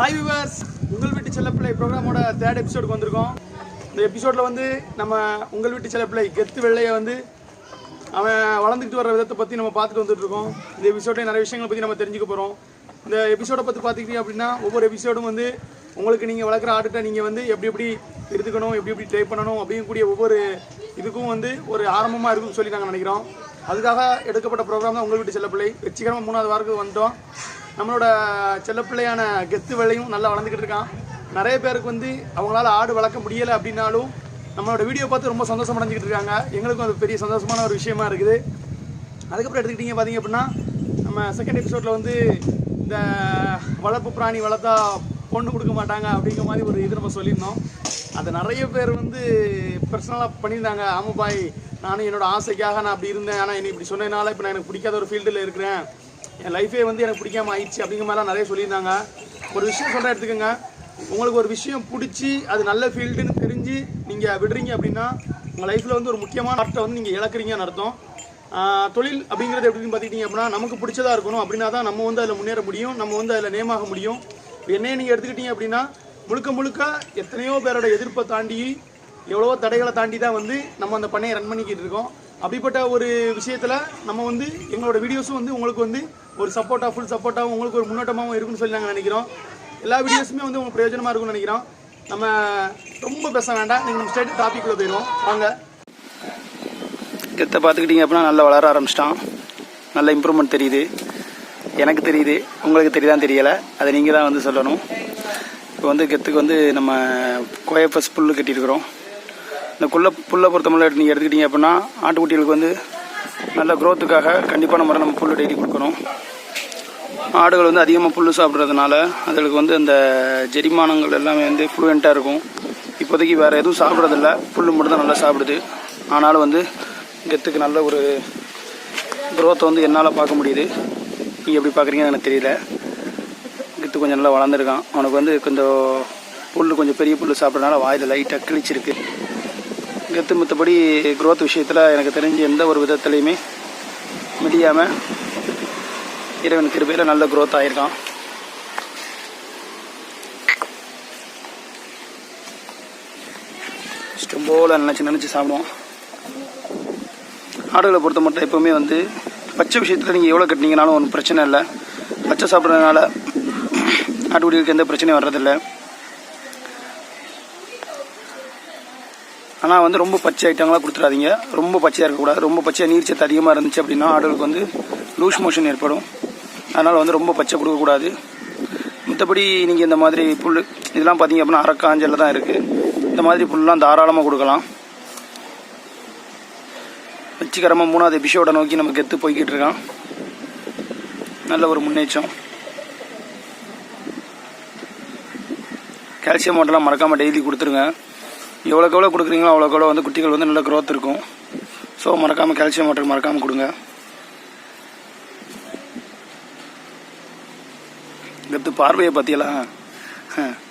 Hi viewers உங்கள் வீட்டு செல்லப்பிள்ளை ப்ரோக்ராமோட third எபிசோடுக்கு வந்திருக்கோம். இந்த எபிசோடில் வந்து நம்ம உங்கள் வீட்டு செல்லப்பிள்ளை கெத்து வெள்ளையை வந்து அவன் வளர்ந்துக்கிட்டு வர விதத்தை பற்றி நம்ம பார்த்துட்டு வந்துட்டுருக்கோம் இந்த எபிசோடை நிறைய விஷயங்களை பற்றி நம்ம தெரிஞ்சுக்க போகிறோம் இந்த எபிசோடை பற்றி பார்த்துக்கிட்டீங்க அப்படின்னா ஒவ்வொரு எபிசோடும் வந்து உங்களுக்கு நீங்கள் வளர்க்குற ஆட்டுகிட்ட நீங்கள் வந்து எப்படி எப்படி எடுத்துக்கணும் எப்படி எப்படி ட்ரை பண்ணணும் அப்படிங்கக்கூடிய ஒவ்வொரு இதுக்கும் வந்து ஒரு ஆரம்பமாக இருக்கும்னு சொல்லி நாங்கள் நினைக்கிறோம். அதுக்காக எடுக்கப்பட்ட ப்ரோக்ராம் தான் உங்கள் வீட்டு செல்லப்பிள்ளை. வெற்றிகரமாக மூணாவது வாரத்துக்கு வந்துட்டோம். நம்மளோட செல்லப்பிள்ளையான கெத்து வேலையும் நல்லா வளர்ந்துக்கிட்டு இருக்கான். நிறைய பேருக்கு வந்து அவங்களால ஆடு வளர்க்க முடியலை அப்படின்னாலும் நம்மளோட வீடியோ பார்த்து ரொம்ப சந்தோஷம் அடைஞ்சிக்கிட்டு இருக்காங்க. எங்களுக்கும் அது பெரிய சந்தோஷமான ஒரு விஷயமா இருக்குது. அதுக்கப்புறம் எடுத்துக்கிட்டீங்க பார்த்தீங்க அப்படின்னா நம்ம செகண்ட் எபிசோடில் வந்து இந்த வளர்ப்பு பிராணி வளர்த்தா பொண்ணு கொடுக்க மாட்டாங்க அப்படிங்கிற மாதிரி ஒரு இது நம்ம சொல்லியிருந்தோம். அது நிறைய பேர் வந்து பர்சனலாக பண்ணியிருந்தாங்க. ஆமாம் பாய் நானும் என்னோடய ஆசைக்காக நான் அப்படி இருந்தேன். ஆனால் என்னை இப்படி சொன்னதுனால இப்போ நான் எனக்கு பிடிக்காத ஒரு ஃபீல்டில் இருக்கிறேன். என் லைஃபே வந்து எனக்கு பிடிக்காம ஆயிடுச்சு அப்படிங்கிற மாதிரிலாம் நிறைய சொல்லியிருந்தாங்க. ஒரு விஷயம் சொல்கிறேன் எடுத்துக்கோங்க. உங்களுக்கு ஒரு விஷயம் பிடிச்சி அது நல்ல ஃபீல்டுன்னு தெரிஞ்சு நீங்கள் விடுறீங்க அப்படின்னா உங்கள் லைஃப்பில் வந்து ஒரு முக்கியமான ஆர்ட்டை வந்து நீங்கள் இழக்கிறீங்கன்னு அர்த்தம். தொழில் அப்படிங்கிறது எப்படின்னு பார்த்துக்கிட்டிங்க அப்படின்னா நமக்கு பிடிச்சதா இருக்கணும். அப்படின்னா தான் நம்ம வந்து அதில் முன்னேற முடியும் நம்ம வந்து அதில் நேமாக முடியும். என்னையே நீங்கள் எடுத்துக்கிட்டிங்க அப்படின்னா முழுக்க முழுக்க எத்தனையோ பேரோட எதிர்ப்பை தாண்டி எவ்வளவோ தடைகளை தாண்டி தான் வந்து நம்ம அந்த பண்ணையை ரன் பண்ணிக்கிட்டு இருக்கோம். அப்படிப்பட்ட ஒரு விஷயத்தில் நம்ம வந்து எங்களோட வீடியோஸும் வந்து உங்களுக்கு வந்து ஒரு சப்போர்ட்டாக ஃபுல் சப்போர்ட்டாகவும் உங்களுக்கு ஒரு முன்னோட்டமாகவும் இருக்குன்னு சொல்லி நாங்கள் நினைக்கிறோம். எல்லா வீடியோஸுமே வந்து உங்களுக்கு பிரயோஜனமாக இருக்கும்னு நினைக்கிறோம். நம்ம ரொம்ப பேச வேண்டாம். நீங்கள் ஸ்ட்ரெயிட் டாபிக்குள்ளே போயிடுவோம். வாங்க. கெத்தை பார்த்துக்கிட்டிங்க அப்படின்னா நல்லா வளர ஆரம்பிச்சிட்டான். நல்ல இம்ப்ரூவ்மெண்ட் தெரியுது. எனக்கு தெரியுது. உங்களுக்கு தெரியுதான் தெரியலை. அதை நீங்கள் தான் வந்து சொல்லணும். இப்போ வந்து கெத்துக்கு வந்து நம்ம கோயப்பஸ் புல் கட்டியிருக்கிறோம். இந்த குள்ள புல்லை எடுத்து நீங்கள் எடுத்துக்கிட்டீங்க அப்படின்னா ஆட்டுக்குட்டிகளுக்கு வந்து நல்ல க்ரோத்துக்காக கண்டிப்பான முறை நம்ம புல் டெய்லி கொடுக்கணும். ஆடுகள் வந்து அதிகமாக புல் சாப்பிட்றதுனால அதுகளுக்கு வந்து அந்த ஜெரிமானங்கள் எல்லாமே வந்து ஃப்ளூயண்ட்டாக இருக்கும். இப்போதைக்கு வேறு எதுவும் சாப்பிட்றதில்ல. புல் மட்டும் தான் நல்லா சாப்பிடுது. ஆனாலும் வந்து கெத்துக்கு நல்ல ஒரு க்ரோத்தை வந்து என்னால் பார்க்க முடியுது. நீங்கள் எப்படி பார்க்குறீங்கன்னு எனக்கு தெரியல. கெத்து கொஞ்சம் நல்லா வளர்ந்துருக்கான். அவனுக்கு வந்து கொஞ்சம் புல் கொஞ்சம் பெரிய புல் சாப்பிட்றதுனால வாயில் லைட்டாக கிழிச்சிருக்கு. கெத்து மற்றபடி க்ரோத் விஷயத்தில் எனக்கு தெரிஞ்சு எந்த ஒரு விதத்துலையுமே முடியாமல் இறைவன் கிருபையில் நல்ல க்ரோத் ஆயிருக்கான். இஷ்டம் போல் நினச்சி நினச்சி சாப்பிடுவோம். ஆடுகளை பொறுத்த மட்டும் எப்போவுமே வந்து பச்சை விஷயத்தில் நீங்கள் எவ்வளோ கட்டினீங்கனாலும் ஒன்றும் பிரச்சனை இல்லை. பச்சை சாப்பிட்றதுனால ஆட்டுக்குடிகளுக்கு எந்த பிரச்சனையும் வர்றதில்லை. ஆனால் வந்து ரொம்ப பச்சை ஐட்டங்களாக கொடுத்துடாதீங்க. ரொம்ப பச்சையாக இருக்கக்கூடாது. ரொம்ப பச்சையாக நீர் சத்து அதிகமாக இருந்துச்சு அப்படின்னா ஆடுகளுக்கு வந்து லூஸ் மோஷன் ஏற்படும். அதனால் வந்து ரொம்ப பச்சை கொடுக்கக்கூடாது. மற்றபடி நீங்கள் இந்த மாதிரி புல் இதெல்லாம் பார்த்தீங்க அப்படின்னா அரைக்காஞ்சலில் தான் இருக்குது இந்த மாதிரி புல்லாம் தாராளமாக கொடுக்கலாம். வெற்றிகரமாக மூணாவது எபிசோடை நோக்கி நம்ம கெத்து போய்கிட்டு இருக்கான். நல்ல ஒரு முன்னேற்றம். கால்சியம் மாட்டெல்லாம் மறக்காமல் டெய்லி கொடுத்துருங்க. எவ்வளோக்கு எவ்வளோ கொடுக்குறீங்களோ அவ்வளோக்கு எவ்வளோ வந்து குட்டிகள் வந்து நல்ல க்ரோத் இருக்கும். ஸோ மறக்காமல் கால்சியம் வாட்டர் மறக்காமல் கொடுங்க. கத்து பார்வையை பற்றியெல்லாம்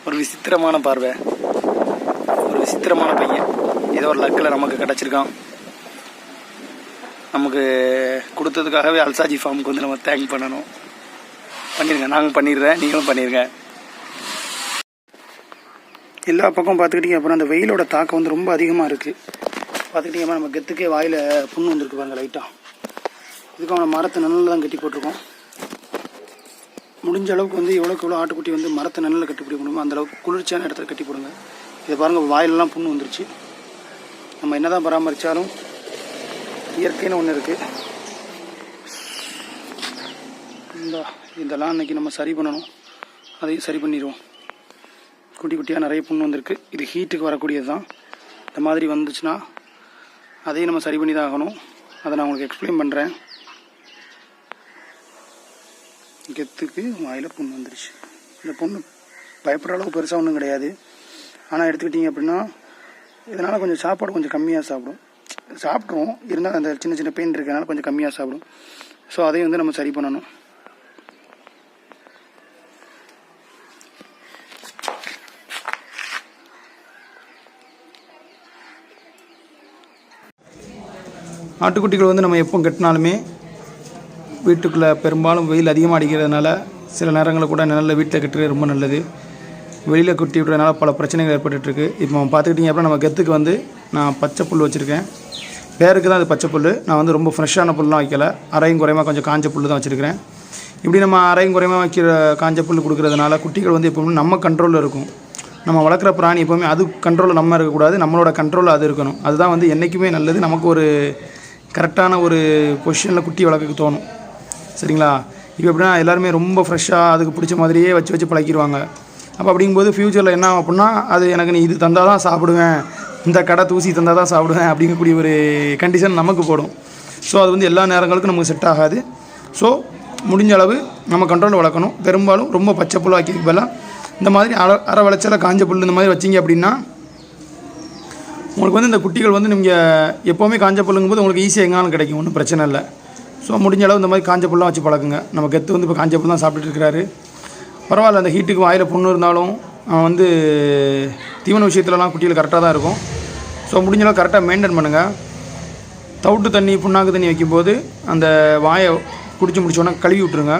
ஒரு விசித்திரமான பார்வை. ஒரு விசித்திரமான பையன். ஏதோ ஒரு லக்கில் நமக்கு கிடச்சிருக்கான். நமக்கு கொடுத்ததுக்காகவே அல்சாஜி ஃபார்முக்கு வந்து நம்ம தேங்க் பண்ணணும். பண்ணிடுங்க நாங்கள் பண்ணிடுறேன். நீங்களும் பண்ணிடுங்க எல்லா பக்கம் பார்த்துக்கிட்டிங்க அப்புறம் அந்த வெயிலோட தாக்கம் வந்து ரொம்ப அதிகமாக இருக்குது பார்த்துக்கிட்டிங்க நம்ம கெத்துக்கே வாயில் புண்ணு வந்திருக்கு பாருங்க லைட்டாக இதுக்கு அவனை மரத்தை நிழலில் தான் கட்டி போட்டிருக்கோம். முடிஞ்ச அளவுக்கு வந்து எவ்வளோக்கு எவ்வளோ ஆட்டுக்குட்டி வந்து மரத்தை நிழலில் கட்டி பிடிக்க முடியுமோ அந்த அளவுக்கு குளிர்ச்சியான இடத்துல கட்டி போடுங்க. இதை பாருங்கள் வாயிலெல்லாம் புண்ணு வந்துருச்சு. நம்ம என்னதான் பராமரித்தாலும் இயற்கைன்னு ஒன்று இருக்குது இந்த இதெல்லாம் இன்றைக்கி நம்ம சரி பண்ணணும். அதையும் சரி பண்ணிடுவோம். குட்டி குட்டியாக நிறைய புண்ணு வந்திருக்கு. இது ஹீட்டுக்கு வரக்கூடியது தான். இந்த மாதிரி வந்துச்சுன்னா அதையும் நம்ம சரி பண்ணி தான் ஆகணும். அதை நான் உங்களுக்கு எக்ஸ்பிளைன் பண்ணுறேன் கெத்துக்கு வாயில் புண்ணு வந்துருச்சு. இந்த புண்ணு பயப்படுற அளவுக்கு பெருசாக ஒன்றும் கிடையாது. ஆனால் எடுத்துக்கிட்டிங்க அப்படின்னா இதனால் கொஞ்சம் சாப்பாடு கொஞ்சம் கம்மியாக சாப்பிடும். சாப்பிட்ருவோம் இருந்தால் அந்த சின்ன சின்ன பெயின் இருக்கிறதுனால கொஞ்சம் கம்மியாக சாப்பிடும். ஸோ அதையும் வந்து நம்ம சரி பண்ணணும். ஆட்டுக்குட்டிகள் வந்து நம்ம எப்போ கட்டினாலுமே வீட்டுக்குள்ளே பெரும்பாலும் வெயில் அதிகமாக அடிக்கிறதுனால சில நேரங்களில் கூட நல்ல வீட்டில் கட்டுறது ரொம்ப நல்லது. வெளியில் குட்டி விட்றதுனால பல பிரச்சனைகள் ஏற்பட்டுருக்கு இப்போ பார்த்துக்கிட்டிங்க அப்படின்னா நம்ம கெத்துக்கு வந்து நான் பச்சை புல் வச்சுருக்கேன். பேருக்கு தான் அது பச்சை புல் நான் வந்து ரொம்ப ஃப்ரெஷ்ஷான புல்லாம் வைக்கல. அரையும் குறையமாக கொஞ்சம் காஞ்ச புல் தான் வச்சுருக்கிறேன். இப்படி நம்ம அரையும் குறையமாக வைக்கிற காஞ்ச புல் கொடுக்குறதுனால குட்டிகள் வந்து எப்போவுமே நம்ம கண்ட்ரோலில் இருக்கும். நம்ம வளர்க்குற பிராணி எப்போவுமே அது கண்ட்ரோலில் நம்ம இருக்கக்கூடாது. நம்மளோட கண்ட்ரோலில் அது இருக்கணும். அதுதான் வந்து என்றைக்குமே நல்லது. நமக்கு ஒரு கரெக்டான ஒரு பொசிஷனில் குட்டி வளர்க்க தோணும். சரிங்களா? இப்போ எப்படின்னா எல்லாருமே ரொம்ப ஃப்ரெஷ்ஷாக அதுக்கு பிடிச்ச மாதிரியே வச்சு வச்சு பழக்கிடுவாங்க அப்போ அப்படிங்கும்போது ஃப்யூச்சரில் என்ன ஆகும் அப்படின்னா அது எனக்கு நீ இது தந்தால் தான் சாப்பிடுவேன். இந்த கடை தூசி தந்தால் தான் சாப்பிடுவேன் அப்படிங்கக்கூடிய ஒரு கண்டிஷன் நமக்கு போடும். ஸோ அது வந்து எல்லா நேரங்களுக்கும் நமக்கு செட் ஆகாது. ஸோ முடிஞ்ச அளவு நம்ம கண்ட்ரோலில் வளர்க்கணும். பெரும்பாலும் ரொம்ப பச்சை புல் ஆக்கி இந்த மாதிரி அற அரை விளைச்சல காஞ்ச புல் இந்த மாதிரி வச்சிங்க அப்படின்னா உங்களுக்கு வந்து இந்த குட்டிகள் வந்து நீங்கள் எப்போவுமே காஞ்ச புல்லுங்கும்போது உங்களுக்கு ஈஸியாக எங்கேனாலும் கிடைக்கும் ஒன்றும் பிரச்சனை இல்லை. ஸோ முடிஞ்ச அளவு இந்த மாதிரி காஞ்ச புல்லாம் வச்சு பழக்குங்க நம்ம கெத்து வந்து இப்போ காஞ்ச புல் தான் சாப்பிட்டுட்டு இருக்கிறாரு பரவாயில்ல அந்த ஹீட்டுக்கு வாயில் புண்ணு இருந்தாலும் அவன் வந்து தீவன விஷயத்துலலாம் குட்டிகள் கரெக்டாக தான் இருக்கும். ஸோ முடிஞ்ச அளவு கரெக்டாக மெயின்டைன் பண்ணுங்கள் தவிட்டு தண்ணி புண்ணாக்கு தண்ணி வைக்கும்போது அந்த வாயை குடிச்சு முடிச்சோன்னா கழுவி விட்ருங்க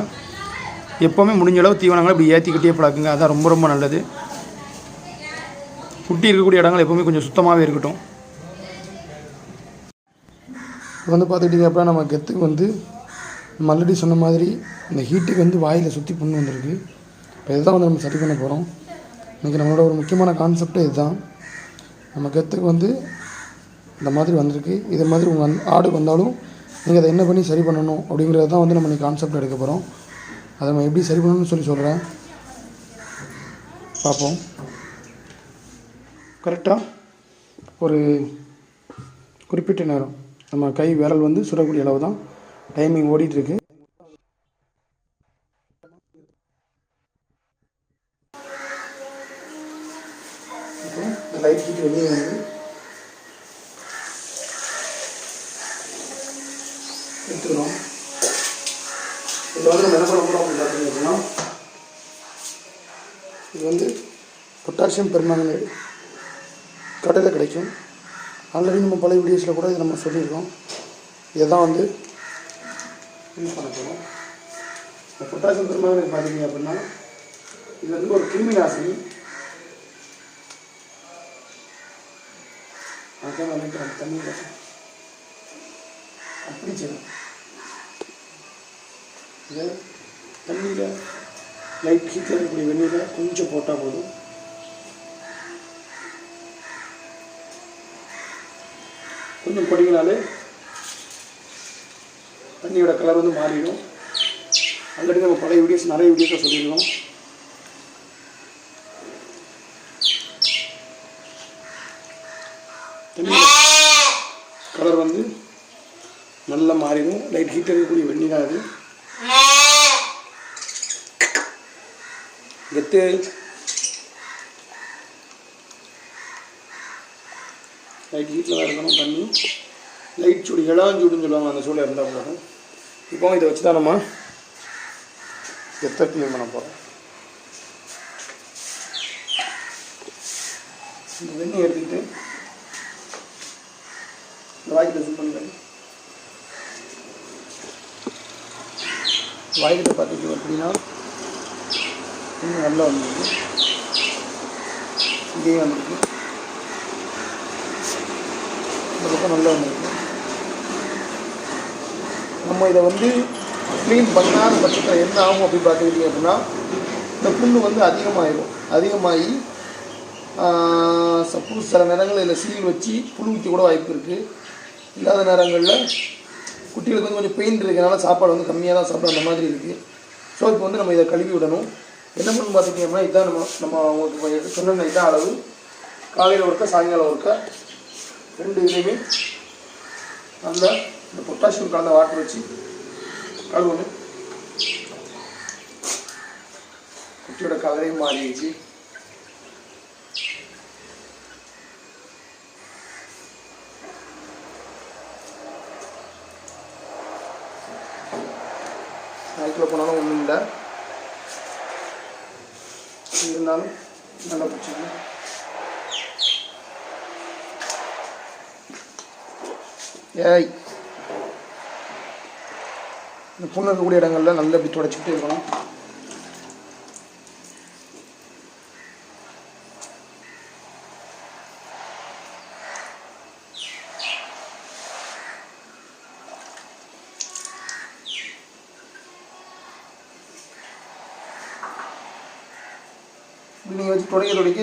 எப்போவுமே முடிஞ்ச அளவு தீவனங்களை இப்படி ஏற்றிக்கிட்டே பழக்குங்க அதான் ரொம்ப ரொம்ப நல்லது. குட்டி இருக்கக்கூடிய இடங்கள் எப்போவுமே கொஞ்சம் சுத்தமாகவே இருக்கட்டும். இப்போ வந்து பார்த்துக்கிட்டிங்க அப்படின்னா நம்ம கெத்துக்கு வந்து நம்ம ஆல்ரெடி சொன்ன மாதிரி இந்த ஹீட்டுக்கு வந்து வாயில் சுற்றி புண்ணு வந்திருக்கு. இப்போ இதுதான் வந்து நம்ம சரி பண்ண போகிறோம் இன்றைக்கி நம்மளோட ஒரு முக்கியமான கான்செப்டே இதுதான். நம்ம கெத்துக்கு வந்து இந்த மாதிரி வந்திருக்கு. இது மாதிரி உங்கள் ஆடு வந்தாலும் நீங்கள் அதை என்ன பண்ணி சரி பண்ணணும் அப்படிங்கிறது தான் வந்து நம்ம இன்னைக்கு கான்செப்ட் எடுக்க போகிறோம் அதை நம்ம எப்படி சரி பண்ணணும்னு சொல்லி சொல்கிறேன் பார்ப்போம். கரெக்டாக ஒரு குறிப்பிட்ட நேரம். நம்ம கை விரல் வந்து சுடக்கூடிய அளவு தான் டைமிங் ஓடிட்டுருக்கு. லைட் ஹீட் வெளியே வந்து எடுத்துக்கிறோம். இதில் வந்து நம்ம என்ன பண்ண போகிறோம் அப்படின்னு பார்த்தீங்க அப்படின்னா இது வந்து பொட்டாசியம் பெருமாங்கனேட் கடையில் கிடைக்கும். ஆல்ரெடி நம்ம பழைய வீடியோஸில் கூட இதை நம்ம சொல்லியிருக்கோம். இதை வந்து யூஸ் பண்ண போகிறோம் இந்த பொட்டாசியம் பெருமாள் பார்த்தீங்க அப்படின்னா இது வந்து ஒரு கிருமி நாசினி அதான் நினைக்கிறேன் தண்ணி அப்படி செய்யணும். இதை தண்ணியில் லைட் ஹீட்டில் இருக்கக்கூடிய வெந்நீரில் கொஞ்சம் போட்டால் போதும். கொஞ்சம் பொடிங்கனாலே தண்ணியோட கலர் வந்து மாறிடும் ஆல்ரெடி நம்ம பழைய வீடியோஸ் நிறைய வீடியோஸை சொல்லியிருக்கோம் கலர் வந்து நல்லா மாறிடும் லைட் ஹீட் இருக்கக்கூடிய வெந்நீர் தான் அது கெத்து லைட் வீட்டில் வேறு இருக்கணும் பண்ணி லைட் சூடு இளஞ்சூடுன்னு சொல்லுவாங்க அந்த சூழல் இருந்தால் போதும். இப்போ இதை வச்சு தான் நம்ம கெத்தை க்ளீன் பண்ண போகிறோம் இந்த வெண்ணெய் எடுத்துக்கிட்டு இந்த வாய்க்கிட்ட ஜூம் பண்ணுங்க வாய்க்கிட்ட பார்த்துக்கிட்டு அப்படின்னா இன்னும் நல்லா வந்துருக்கு இங்கேயும் வந்துருக்கு இந்த நல்ல நல்லா நம்ம இதை வந்து க்ளீன் பண்ணாத பட்சத்தில் என்ன ஆகும் அப்படின்னு பார்த்துக்கிட்டீங்க அப்படின்னா இந்த புண்ணு வந்து அதிகமாகிடும் அதிகமாகி சப்போஸ் சில நேரங்களில் இதில் சீல் வச்சு புழு ஊற்றி கூட வாய்ப்பு இருக்குது இல்லாத நேரங்களில் குட்டிகளுக்கு வந்து கொஞ்சம் பெயின் இருக்கிறனால சாப்பாடு வந்து கம்மியாக தான் சாப்பிட அந்த மாதிரி இருக்குது ஸோ இப்போ வந்து நம்ம இதை கழுவி விடணும். என்ன பண்ணணும் பார்த்துக்கிட்டீங்க அப்படின்னா இதுதான் நம்ம நம்ம உங்களுக்கு சொன்ன இதான் அளவு. காலையில் ஒருக்கா சாயங்காலம் ஒருக்கா ரெண்டு இதுலேயுமே நல்லா இந்த பொட்டாசியம் கலந்த வாட்டர் வச்சு கழுவணும் குட்டியோட கலரையும் மாறிடுச்சு. நைட்டில் போனாலும் ஒன்றும் இல்லை. இருந்தாலும் நல்லா பிடிச்சிக்கணும் ஏய். இந்த புண்ணு இருக்கக்கூடிய இடங்கள்ல நல்லா இப்படி தொடச்சிக்கிட்டே இருக்கணும். நீங்கள் வச்சு துடைக்க துடைக்க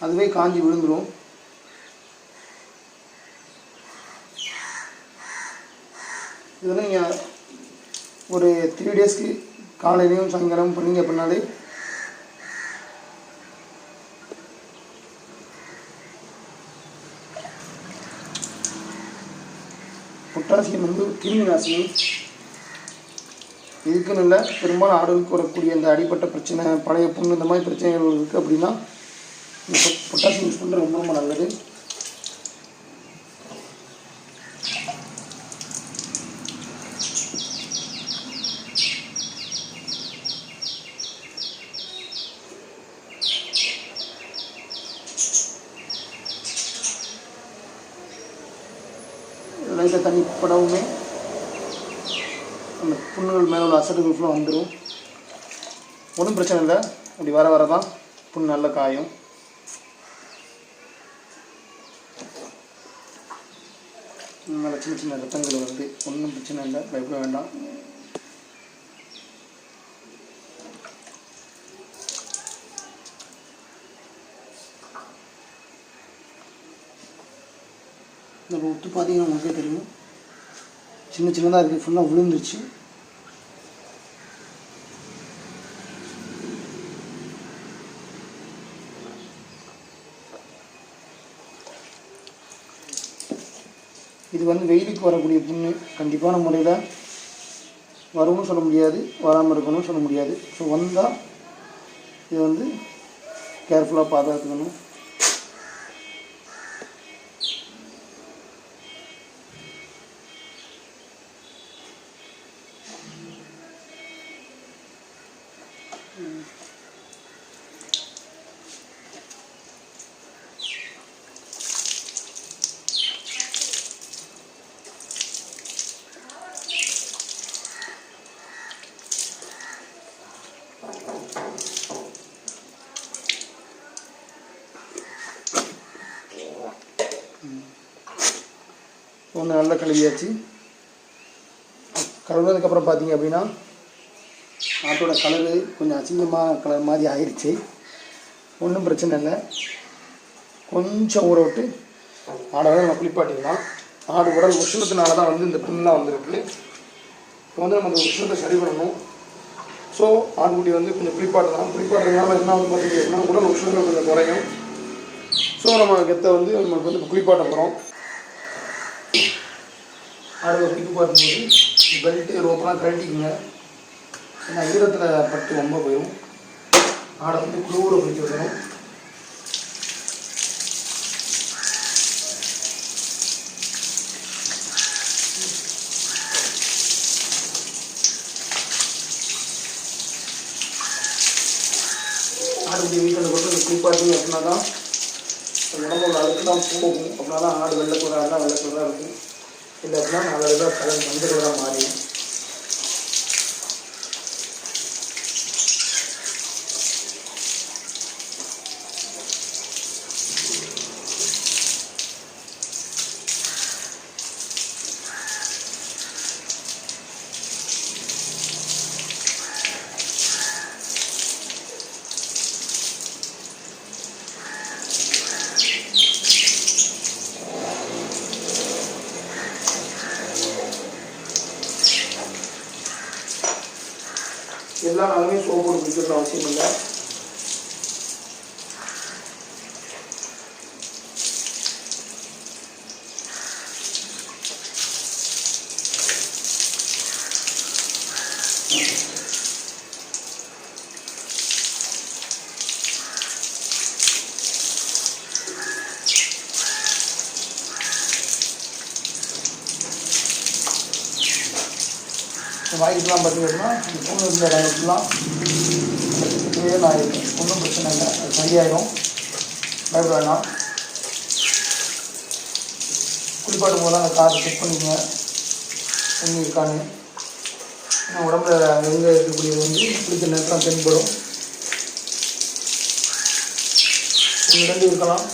அதுவே காஞ்சி விழுந்துடும் ஒரு த்ரீ டேஸ்க்கு காலையிலையும் சாயங்காலமும் பண்ணிங்க அப்படின்னாலே பொட்டாசியம் வந்து கிருமி நாசினி. இதுக்குன்னு இல்லை பெரும்பாலும் ஆடுகளுக்கு வரக்கூடிய இந்த அடிப்பட்ட பிரச்சனை பழைய புண்ணு இந்த மாதிரி பிரச்சனைகள் இருக்குது அப்படின்னா பொட்டாசியம் யூஸ் பண்ணுறது ரொம்ப ரொம்ப நல்லது லைட்டாக தண்ணி படவுமே. அந்த புண்ணுகள் மேலே உள்ள அசடுகள் ஃபுல்லாக வந்துடும் ஒன்றும் பிரச்சனை இல்லை. அப்படி வர வர தான் புண் நல்ல காயும். நல்ல சின்ன சின்ன ரத்தங்கள் வருது. ஒன்றும் பிரச்சனை இல்லை. பயப்பட வேண்டாம். நம்ம உத்து பார்த்தீங்கன்னா உங்களுக்கே தெரியும். சின்ன சின்னதாக இருக்குது ஃபுல்லாக விழுந்துருச்சு இது வந்து வெயிலுக்கு வரக்கூடிய புண்ணு. கண்டிப்பான முறையில் வரும்னு சொல்ல முடியாது வராமல் இருக்கணும்னு சொல்ல முடியாது. ஸோ வந்தால் இது வந்து கேர்ஃபுல்லாக பாதுகாத்துக்கணும். ஒன்று நல்லா கழுவியாச்சு கழுவுனதுக்கப்புறம் பார்த்தீங்க அப்படின்னா ஆட்டோட கலரு கொஞ்சம் அசிங்கமாக கலர் மாதிரி ஆயிடுச்சு ஒன்றும் பிரச்சனை இல்லை. கொஞ்சம் ஊற விட்டு ஆடை நம்ம குளிப்பாட்டிக்கலாம் ஆடு உடல் உஷ்ணத்தினால தான் வந்து இந்த பின்லாம் வந்திருக்கு. இப்போ வந்து நம்ம அந்த உஷ்ணத்தை சரி பண்ணணும். ஸோ ஆண்குட்டி வந்து கொஞ்சம் குளிப்பாட்டலாம். குளிப்பாட்டுறதுனால என்ன வந்து பார்த்தீங்க அப்படின்னா உடல் உஷ்ணங்கள் கொஞ்சம் குறையும். ஸோ நம்ம கெத்தை வந்து நம்மளுக்கு வந்து குளிப்பாட்ட போகிறோம் ஆடு குளிப்பாட்டும் போது பெல்ட்டு ரோப்பெல்லாம் கழட்டிக்குங்க. ஏன்னா ஈரத்தில் பட்டு ரொம்ப போயிடும் ஆடை வந்து குளூரை பிடிக்க வைக்கணும் ஆடுடைய வீட்டில் கொண்டு வந்து குளிப்பாட்டிங்க அப்படின்னா தான் உடம்போட அழுக்குலாம் போகும். அப்படின்னா தான் ஆடு வெள்ளை கலராக வெள்ளை கலராக இருக்கும் இல்லை அப்படின்னா நாலு ரூபாய் கடன் மஞ்சள் மாறி எல்லா நாளுமே சோப்பு போட்டு குளிக்கணும்னு அவசியம் இல்லை. வாய்க்குலாம் பார்த்தீங்கன்னா இருந்த இடத்துலாம் கிளியர் ஆகிடும் ஒன்றும் பிரச்சனை இல்லை. அது சரியாயிடும் பயப்பட வேணாம். குளிப்பாட்டும் போது அந்த காரை செக் பண்ணிக்கங்க. தண்ணி இருக்கான்னு. ஏன்னா உடம்புல எங்கே இருக்கக்கூடியது வந்து குளிக்கிற நேரத்தில் தென்படும் ஒன்று ரெண்டு இருக்கலாம்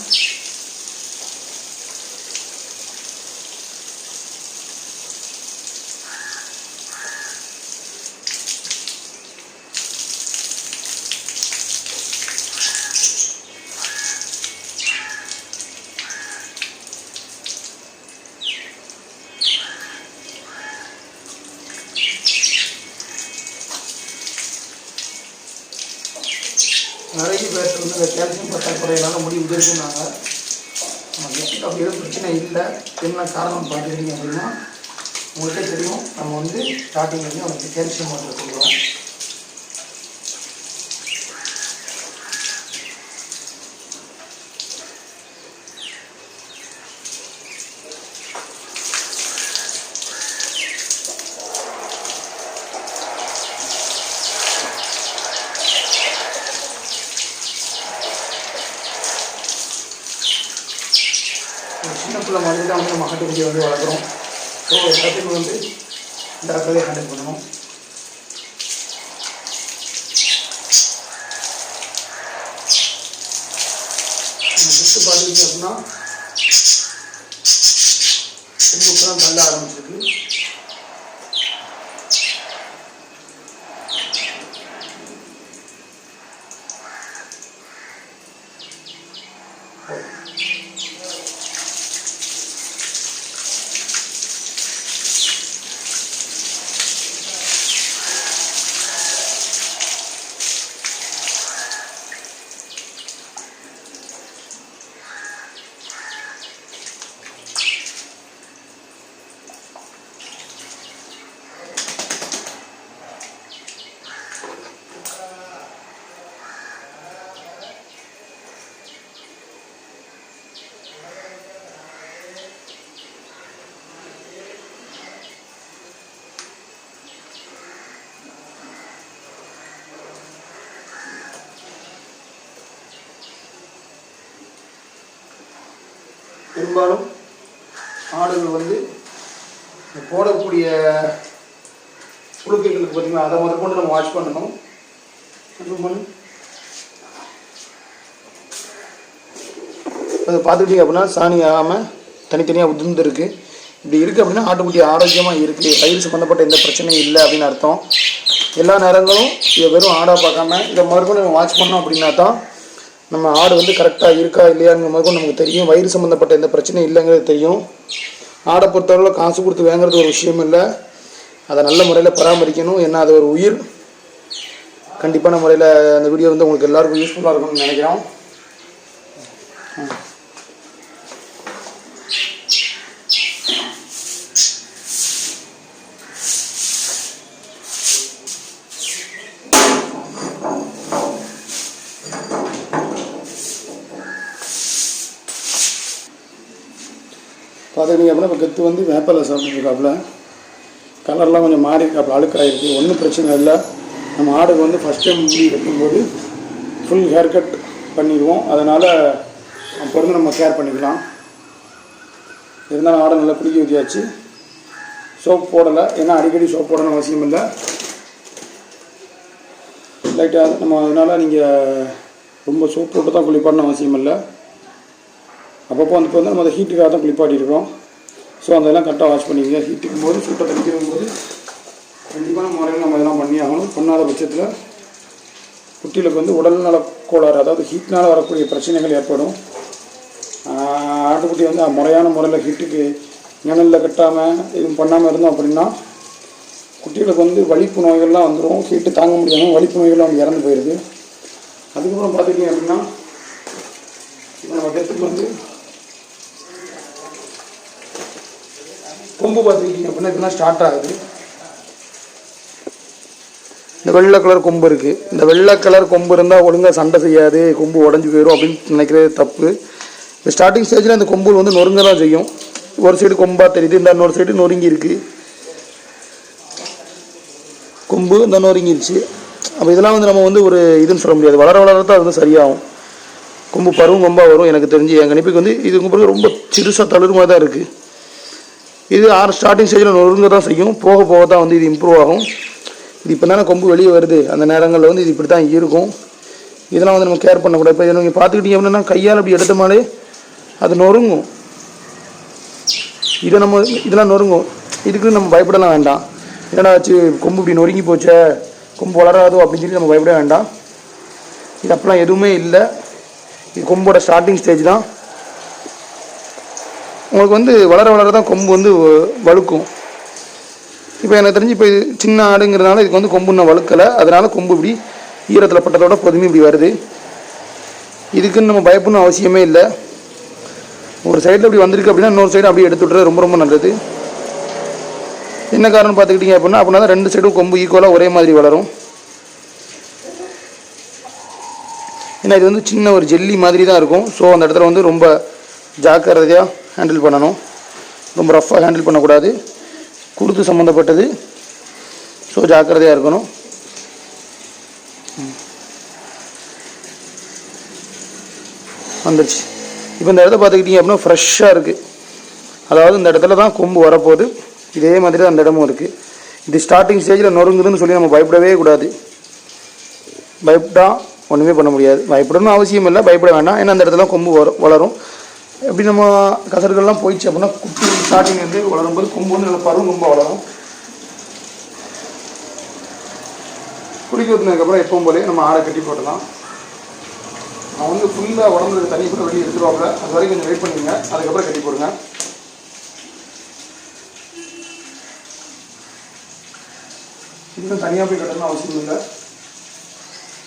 நிறைய பேர் வந்து இந்த கேல்சியம் பற்றாக்குறையினால முடி உதிர்க்குனாங்க நமக்கு அப்படி எதுவும் பிரச்சனை இல்லை என்ன காரணம் பார்த்துக்கிட்டீங்க அப்படின்னா உங்களுக்கே தெரியும் நம்ம வந்து ஸ்டார்டிங்லேருந்து நமக்கு கேல்சியம் மாத்திரை கொடுக்குறோம். ஒரு மாதிரி தான் வந்து நம்ம ஆட்டுக்குட்டியை வந்து வளர்க்குறோம். ஸோ எல்லாத்தையுமே வந்து இந்த ரகத்தையே ஹேண்டில் பண்ணணும். பெரும்பாலும் ஆடுகள் வந்து போடக்கூடிய புழுக்கைகளுக்கு பார்த்தீங்கன்னா அதை முதற்கொண்டு நம்ம வாஷ் பண்ணணும். அதை பார்த்துக்கிட்டீங்க அப்படின்னா சாணி ஆகாமல் தனித்தனியாக உதிர்ந்துருக்கு. இப்படி இருக்குது அப்படின்னா ஆட்டுக்குட்டி ஆரோக்கியமாக இருக்குது வயிறு சம்மந்தப்பட்ட எந்த பிரச்சனையும் இல்லை அப்படின்னு அர்த்தம். எல்லா நேரங்களும் இதை வெறும் ஆடாக பார்க்காம இதை முதற்கொண்டு நம்ம வாட்ச் பண்ணோம் அப்படின்னா தான் நம்ம ஆடு வந்து கரெக்டாக இருக்கா இல்லையாங்கிற மாதிரி நமக்கு தெரியும். வயிறு சம்மந்தப்பட்ட எந்த பிரச்சனையும் இல்லைங்கிறது தெரியும். ஆடை பொறுத்தவரை காசு கொடுத்து வாங்குறது ஒரு விஷயம் இல்லை. அதை நல்ல முறையில் பராமரிக்கணும். ஏன்னா அது ஒரு உயிர். கண்டிப்பான முறையில் அந்த வீடியோ வந்து உங்களுக்கு எல்லாருக்கும் யூஸ்ஃபுல்லாக இருக்கும்னு நினைக்கிறோம். பார்த்துக்கிட்டீங்க அப்படின்னா இப்போ கெத்து வந்து வேப்பிலை சாப்பிட்டுருக்காப்புல. கலர்லாம் கொஞ்சம் மாறி இருக்காப்புல அழுக்காயிருக்கு. ஒன்றும் பிரச்சனை இல்லை. நம்ம ஆடுக்கு வந்து ஃபஸ்ட் டைம் முடி வெட்டும்போது ஃபுல் ஹேர் கட் பண்ணிடுவோம். அதனால் அப்போ நம்ம கேர் பண்ணிக்கலாம். இருந்தாலும் ஆடை நல்லா குளிக்க ஊற்றியாச்சு சோப் போடலை. ஏன்னா அடிக்கடி சோப் போடணும் அவசியம் இல்லை. லைட்டாக நம்ம அதனால் நீங்கள் ரொம்ப சோப் போட்டு தான் குளிப்பாடணும் அவசியம் இல்லை. அப்பப்போ வந்து இப்போ வந்து நம்ம அதை ஹீட்டுக்காக தான் குளிப்பாட்டி இருக்கோம் ஸோ அதெல்லாம் கரெக்டாக வாஷ் பண்ணிக்கங்க. ஹீட்டுக்கும் போது சூட்டை தணிக்கும் போது கண்டிப்பான முறையில் நம்ம இதெல்லாம் பண்ணி ஆகணும். பண்ணாத பட்சத்தில் குட்டிகளுக்கு வந்து உடல்நல கோளாறு அதாவது ஹீட்னால் வரக்கூடிய பிரச்சனைகள் ஏற்படும். ஆட்டுக்குட்டி வந்து முறையான முறையில் ஹீட்டுக்கு நிழலில் கட்டாமல் எதுவும் பண்ணாமல் இருந்தோம் அப்படின்னா குட்டிகளுக்கு வந்து வலிப்பு நோய்கள்லாம் வந்துடும் ஹீட்டு தாங்க முடியாமல் வலிப்பு நோய்கள்லாம் அவங்க இறந்து போயிடுது அதுக்கப்புறம் பார்த்துக்கிட்டீங்க அப்படின்னா இப்போ நம்ம கெத்துக்கு வந்து கொம்பு பார்த்துருக்கீங்க அப்படின்னா இதெல்லாம் ஸ்டார்ட் ஆகுது. இந்த வெள்ளை கலர் கொம்பு இருக்குது இந்த வெள்ளை கலர் கொம்பு இருந்தால் ஒழுங்காக சண்டை செய்யாது கொம்பு உடஞ்சி போயிடும் அப்படின்னு நினைக்கிறது தப்பு. இப்போ ஸ்டார்டிங் ஸ்டேஜில் இந்த கொம்பு வந்து நொறுங்க தான் செய்யும். ஒரு சைடு கொம்பாக தெரியுது இந்த இன்னொரு சைடு நொறுங்கி இருக்குது கொம்பு இந்த நொறுங்கிருச்சு. அப்போ இதெல்லாம் வந்து நம்ம வந்து ஒரு இதுன்னு சொல்ல முடியாது. வளர வளர தான் அது வந்து சரியாகும். கொம்பு பருவம் கொம்பாக வரும் எனக்கு தெரிஞ்சு. என் கணிப்புக்கு வந்து இது பிறகு ரொம்ப சிறுசாக தளர் தான் இருக்குது இது ஆறு ஸ்டார்டிங் ஸ்டேஜில் நொறுங்க தான் செய்யும். போக போக தான் வந்து இது இம்ப்ரூவ் ஆகும். இது இப்போ தானே கொம்பு வெளியே வருது. அந்த நேரங்களில் வந்து இது இப்படி தான் இருக்கும். இதெல்லாம் வந்து நம்ம கேர் பண்ணக்கூடாது. இப்போ நீங்கள் பார்த்துக்கிட்டீங்க அப்படின்னா கையால் அப்படி எடுத்தோமாலே அது நொறுங்கும். இதை நம்ம இதெல்லாம் நொறுங்கும். இதுக்கு நம்ம பயப்படலாம் வேண்டாம். என்னடா ஆச்சு? கொம்பு இப்படி நொறுங்கி போச்சே. கொம்பு வளராதோ அப்படின்னு சொல்லி நம்ம பயப்பட வேண்டாம். இது அப்படிலாம் எதுவுமே இல்லை. இது கொம்போட ஸ்டார்டிங் ஸ்டேஜ் தான். உங்களுக்கு வந்து வளர வளர தான் கொம்பு வந்து வ- வழுக்கும். இப்போ எனக்கு தெரிஞ்சு இப்போ சின்ன ஆடுங்கிறதுனால இதுக்கு வந்து கொம்பு இன்னும் வழுக்கலை. அதனால் கொம்பு இப்படி ஈரத்தில் பட்டதோட பொதுமை இப்படி வருது. இதுக்குன்னு நம்ம பயப்படணும் அவசியமே இல்லை. ஒரு சைடில் இப்படி வந்திருக்கு அப்படின்னா இன்னொரு சைடு அப்படியே எடுத்து விட்றது ரொம்ப ரொம்ப நல்லது. என்ன காரணம் பார்த்துக்கிட்டீங்க அப்படின்னா அப்படின்னா தான் ரெண்டு சைடும் கொம்பு ஈக்குவலாக ஒரே மாதிரி வளரும். ஏன்னா இது வந்து சின்ன ஒரு ஜெல்லி மாதிரி தான் இருக்கும். ஸோ அந்த இடத்துல வந்து ரொம்ப ஜாக்கிரதையாக ஹேண்டில் பண்ணணும். ரொம்ப ரஃப்பாக ஹேண்டில் பண்ணக்கூடாது. குருத்து சம்மந்தப்பட்டது ஸோ ஜாக்கிரதையாக இருக்கணும். ம். வந்துடுச்சு இப்போ இந்த இடத்த பார்த்துக்கிட்டிங்க அப்படின்னா ஃப்ரெஷ்ஷாக இருக்குது அதாவது இந்த இடத்துல தான் கொம்பு வரப்போகுது. இதே மாதிரி தான் அந்த இடமும் இருக்குது இது ஸ்டார்டிங் ஸ்டேஜில் நொறுங்குதுன்னு சொல்லி நம்ம பயப்படவே கூடாது. பயப்படா ஒன்றுமே பண்ண முடியாது. பயப்படணும்னு அவசியம் இல்லை பயப்பட வேண்டாம். ஏன்னா அந்த இடத்துல கொம்பு வரும் வளரும். எப்படி நம்ம கசர்கள்லாம் போயிடுச்சு அப்படின்னா குட்டி ஸ்டார்டிங் வந்து வளரும்போது கொம்பு வந்து நல்லா பருவம் கொம்பு வளரும். குடிக்க ஊற்றினதுக்கப்புறம் எப்பவும் போலே நம்ம ஆடை கட்டி போட்டுடலாம். நான் வந்து ஃபுல்லாக உடம்புல தண்ணி கூட வெளியே எடுத்துருவாங்க அது வரைக்கும் கொஞ்சம் வெயிட் பண்ணுங்க அதுக்கப்புறம் கட்டி போடுங்க. இன்னும் தனியாக போய் கட்டணும் அவசியம் இல்லை.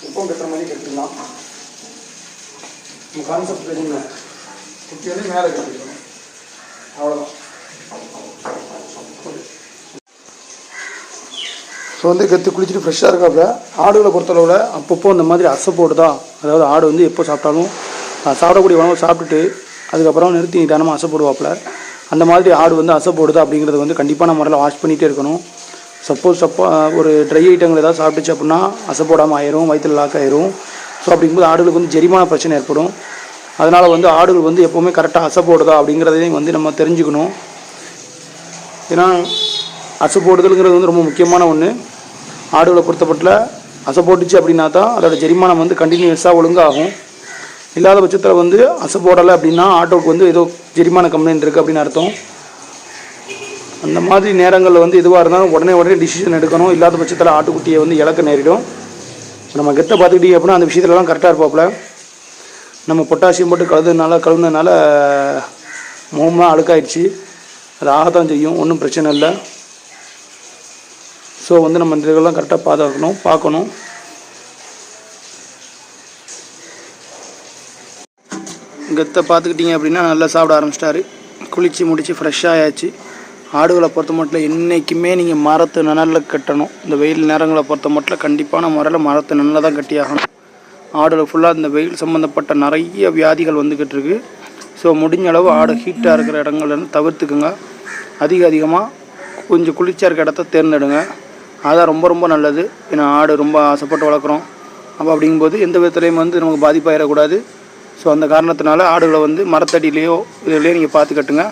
எப்பவும் கட்டுற மாதிரி கட்டிடலாம். நம்ம கான்செப்ட் தெரியுங்க குட்டி வந்து மேலே கட்டிக்கணும். அவ்வளோதான் ஸோ வந்து கற்று குளிச்சுட்டு ஃப்ரெஷ்ஷாக இருக்காப்புல ஆடுகளை பொறுத்தளவில் அப்பப்போ இந்த மாதிரி அசை போடுதா அதாவது ஆடு வந்து எப்போ சாப்பிட்டாலும் சாப்பிடக்கூடிய உணவை சாப்பிட்டுட்டு அதுக்கப்புறம் நிறுத்தி நிதானமாக அசை போடுவாப்புல அந்த மாதிரி ஆடு வந்து அசை அப்படிங்கிறது வந்து கண்டிப்பான முறையில் வாஷ் பண்ணிகிட்டே இருக்கணும். சப்போஸ் சப்போ ஒரு ட்ரை ஐட்டங்கள் ஏதாவது சாப்பிட்டுச்சு அப்படின்னா அசை போடாமல் ஆயிரும் வயிற்றில் லாக் ஆயிரும். ஸோ அப்படிங்கும்போது ஆடுகளுக்கு வந்து ஜெரிமான பிரச்சனை ஏற்படும். அதனால் வந்து ஆடுகள் வந்து எப்போவுமே கரெக்டாக அசை போடுதா அப்படிங்கிறதையும் வந்து நம்ம தெரிஞ்சுக்கணும். ஏன்னா அசை போடுதலுங்கிறது வந்து ரொம்ப முக்கியமான ஒன்று ஆடுகளை பொறுத்தப்பட்டில் அசை போட்டுச்சு அப்படின்னா தான் அதோட ஜெரிமானம் வந்து கண்டினியூஸாக ஒழுங்காகும். இல்லாத பட்சத்தில் வந்து அசை போடலை அப்படின்னா ஆட்டோவுக்கு வந்து ஏதோ ஜெரிமான கம்ப்ளைண்ட் இருக்குது அப்படின்னு அர்த்தம். அந்த மாதிரி நேரங்களில் வந்து எதுவாக இருந்தாலும் உடனே உடனே டிசிஷன் எடுக்கணும். இல்லாத பட்சத்தில் ஆட்டுக்குட்டியை வந்து இழக்க நேரிடும். நம்ம கெத்தை பார்த்துக்கிட்டீங்க அப்படின்னா அந்த விஷயத்துலலாம் கரெக்டாக இருப்பாப்புல. நம்ம பொட்டாசியம் போட்டு கழுதுனால கழுவுனதுனால முகம்லாம் அழுக்காயிடுச்சு. அது ஆகத்தான் செய்யும் ஒன்றும் பிரச்சனை இல்லை. ஸோ வந்து நம்ம இந்த இதெல்லாம் கரெக்டாக பாதுகாக்கணும் பார்க்கணும். கெத்தை பார்த்துக்கிட்டிங்க அப்படின்னா நல்லா சாப்பிட ஆரம்பிச்சிட்டாரு. குளித்து முடித்து ஃப்ரெஷ்ஷாக ஆயாச்சு. ஆடுகளை பொறுத்த மட்டும் என்றைக்குமே நீங்கள் மரத்து நிழலில் கட்டணும். இந்த வெயில் நேரங்களை பொறுத்த மட்டும் கண்டிப்பான முறையில் மரத்து நிழலில் தான் கட்டி ஆகணும் ஃபுல்லாக இந்த வெயில் சம்மந்தப்பட்ட நிறைய வியாதிகள் வந்துக்கிட்டு இருக்கு. ஸோ முடிஞ்ச அளவு ஆடு ஹீட்டாக இருக்கிற இடங்கள்லேருந்து தவிர்த்துக்குங்க. அதிக அதிகமாக கொஞ்சம் குளிர்ச்சியாக இருக்க இடத்த தேர்ந்தெடுங்க. அதான் ரொம்ப ரொம்ப நல்லது. ஏன்னா ஆடு ரொம்ப ஆசைப்பட்டு வளர்க்குறோம். அப்போ அப்படிங்கும்போது எந்த விதத்துலையும் வந்து நமக்கு பாதிப்பாயிடக்கூடாது. ஸோ அந்த காரணத்தினால ஆடுகளை வந்து மரத்தடியிலையோ இதுலையோ நீங்கள் பார்த்து கட்டுங்க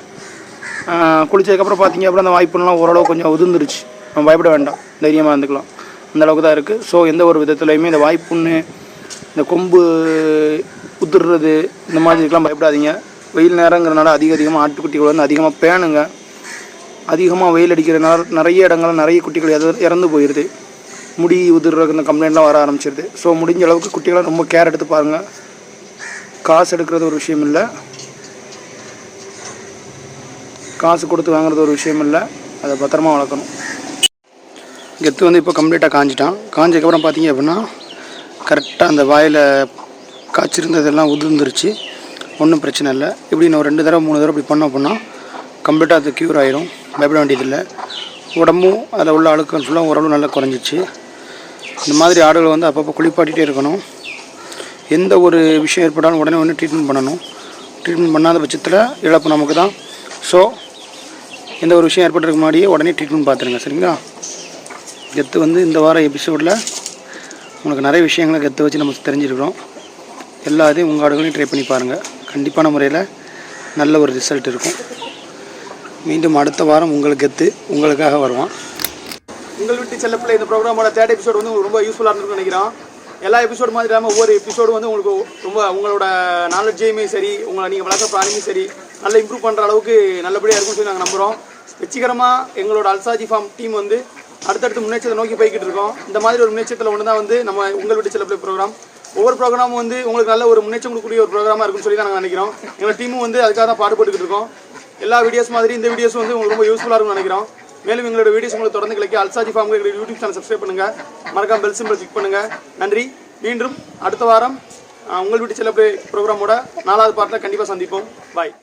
குளிச்சதுக்கப்புறம் பார்த்தீங்க அப்படின்னா அந்த வாய்ப்புலாம் ஓரளவு கொஞ்சம் உதிர்ந்துருச்சு. நம்ம பயப்பட வேண்டாம். தைரியமாக இருந்துக்கலாம். அந்த அளவுக்கு தான் இருக்குது ஸோ எந்த ஒரு விதத்துலையுமே இந்த வாய்ப்புன்னு இந்த கொம்பு உதிர்றது இந்த மாதிரிக்கெலாம் பயப்படாதீங்க. வெயில் நேரங்கிறனால அதிக அதிகமாக ஆட்டுக்குட்டிகள் வந்து அதிகமாக பேணுங்க. அதிகமாக வெயில் அடிக்கிறதுனால நிறைய இடங்கள்ல நிறைய குட்டிகள் இற- இறந்து போயிடுது முடி உதிர்றதுக்கு இந்த கம்ப்ளைண்ட்லாம் வர ஆரம்பிச்சிருது. ஸோ முடிஞ்ச அளவுக்கு குட்டிகளை ரொம்ப கேர் எடுத்து பாருங்கள் காசு எடுக்கிறது ஒரு விஷயம் இல்லை. காசு கொடுத்து வாங்குறது ஒரு விஷயம் இல்லை. அதை பத்திரமா வளர்க்கணும். கெத்து வந்து இப்போ கம்ப்ளீட்டாக காஞ்சிட்டான். காஞ்சதுக்கப்புறம் பார்த்தீங்க அப்படின்னா கரெக்டாக அந்த வாயில் காய்ச்சிருந்ததெல்லாம் உதிர்ந்துருச்சு. ஒன்றும் பிரச்சனை இல்லை. இப்படி இன்னும் ரெண்டு தடவை மூணு தடவை இப்படி பண்ண அப்படின்னா கம்ப்ளீட்டாக அது க்யூர் ஆகிடும் பயப்பட வேண்டியதில்லை உடம்பும் அதில் உள்ள அழுக்கள் ஃபுல்லாக ஓரளவு நல்லா குறைஞ்சிச்சு. இந்த மாதிரி ஆடுகளை வந்து அப்பப்போ குளிப்பாட்டிகிட்டே இருக்கணும். எந்த ஒரு விஷயம் ஏற்பட்டாலும் உடனே உடனே ட்ரீட்மெண்ட் பண்ணணும். ட்ரீட்மெண்ட் பண்ணாத பட்சத்தில் இழப்பு நமக்கு தான் ஸோ எந்த ஒரு விஷயம் ஏற்பட்டிருக்க முன்னாடியே உடனே ட்ரீட்மெண்ட் பார்த்துருங்க சரிங்களா? கெத்து வந்து இந்த வார எபிசோடில் உங்களுக்கு நிறைய விஷயங்களை கற்று வச்சு நம்ம தெரிஞ்சுருக்கிறோம். எல்லா இதையும் உங்கள் ஆடுகளையும் ட்ரை பண்ணி பாருங்கள் கண்டிப்பான முறையில் நல்ல ஒரு ரிசல்ட் இருக்கும். மீண்டும் அடுத்த வாரம் உங்களுக்கு கெத்து உங்களுக்காக வருவான். உங்கள் வீட்டு செல்லப்பிள்ளை இந்த ப்ரோக்ராமோட தேர்ட் எபிசோடு வந்து உங்களுக்கு ரொம்ப யூஸ்ஃபுல்லாக இருந்திருக்கும்னு நினைக்கிறோம் எல்லா எபிசோடு மாதிரி இல்லாமல் ஒவ்வொரு எபிசோடு வந்து உங்களுக்கு ரொம்ப உங்களோட நாலேஜையுமே சரி உங்களை நீங்கள் வளர்க்க பிராணியும் சரி நல்லா இம்ப்ரூவ் பண்ணுற அளவுக்கு நல்லபடியாக இருக்கும்னு சொல்லி நாங்கள் நம்புகிறோம் வெற்றிகரமாக எங்களோட அல்சாஜி ஃபார்ம் டீம் வந்து அடுத்தடுத்து முன்னேற்றத்தை நோக்கி போய்கிட்டு இருக்கோம். இந்த மாதிரி ஒரு முன்னேற்றத்தில் ஒன்று தான் வந்து நம்ம உங்கள் வீட்டு செல்லப்பிள்ளை ப்ரோக்ராம் ஒவ்வொரு ப்ரோக்ராமும் வந்து உங்களுக்கு நல்ல ஒரு முன்னேற்றம் கொடுக்கக்கூடிய ஒரு ப்ரோக்ராமாக இருக்கும்னு சொல்லி தான் நாங்கள் நினைக்கிறோம். எங்கள் டீமும் வந்து அதுக்காக தான் பாடுபட்டுக்கிட்டு இருக்கோம். எல்லா வீடியோஸ் மாதிரி இந்த வீடியோஸ் வந்து உங்களுக்கு ரொம்ப யூஸ்ஃபுல்லாக இருக்கும்னு நினைக்கிறோம். மேலும் எங்களோட வீடியோஸ் உங்களுக்கு தொடர்ந்து கிடைக்க அல்சாஜி ஃபார்ம் யூடியூப் சேனல் சப்ஸ்கிரைப் பண்ணுங்கள் மறக்காம பெல் சிம்பிள் கிளிக் பண்ணுங்கள் நன்றி. மீண்டும் அடுத்த வாரம் உங்கள் வீட்டு செல்லப்பிள்ளை ப்ரோக்ராமோட நாலாவது பார்ட்டில் கண்டிப்பாக சந்திப்போம். பாய்